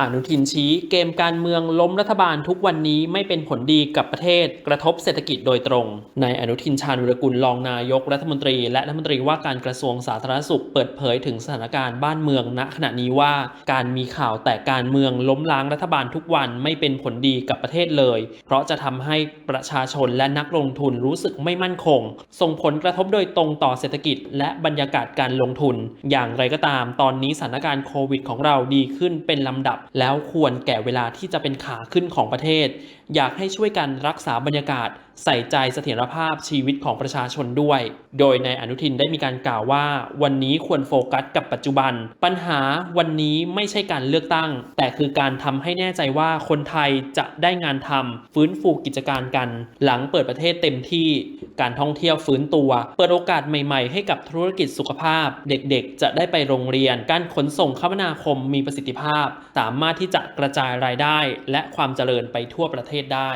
อนุทินชี้เกมการเมืองล้มรัฐบาลทุกวันนี้ไม่เป็นผลดีกับประเทศ กระทบเศรษฐกิจโดยตรงนายอนุทินชาญวิรกุลรองนายกรัฐมนตรี และรัฐมนตรีว่าการกระทรวงสาธารณสุขเปิดเผยถึงสถานการณ์บ้านเมืองณขณะนี้ว่า การมีข่าวแต่การเมืองล้มล้างรัฐบาลทุกวันไม่เป็นผลดีกับประเทศเลย เพราะจะทำให้ประชาชนและนักลงทุนรู้สึกไม่มั่นคง ส่งผลกระทบโดยตรงต่อเศรษฐกิจ และบรรยากาศการลงทุน อย่างไรก็ตาม ตอนนี้สถานการณ์โควิดของเราดีขึ้นเป็นลำดับแล้วควรแก่เวลาที่จะเป็นขาขึ้นของประเทศ อยากให้ช่วยกันรักษาบรรยากาศ ใส่ใจเสถียรภาพชีวิตของประชาชนด้วย โดยในายอนุทินได้มีการกล่าวว่า วันนี้ควรโฟกัสกับปัจจุบัน ปัญหาวันนี้ไม่ใช่การเลือกตั้ง แต่คือการทำให้แน่ใจว่าคนไทยจะได้งานทำฟื้นฟูกิจการกัน หลังเปิดประเทศเต็มที่ การท่องเที่ยวฟื้นตัว เปิดโอกาสใหม่ๆ ให้กับธุรกิจสุขภาพ เด็กๆ จะได้ไปโรงเรียน การขนส่งคมนาคมมีประสิทธิภาพสามามารถที่จะกระจายรายได้และความเจริญไปทั่วประเทศได้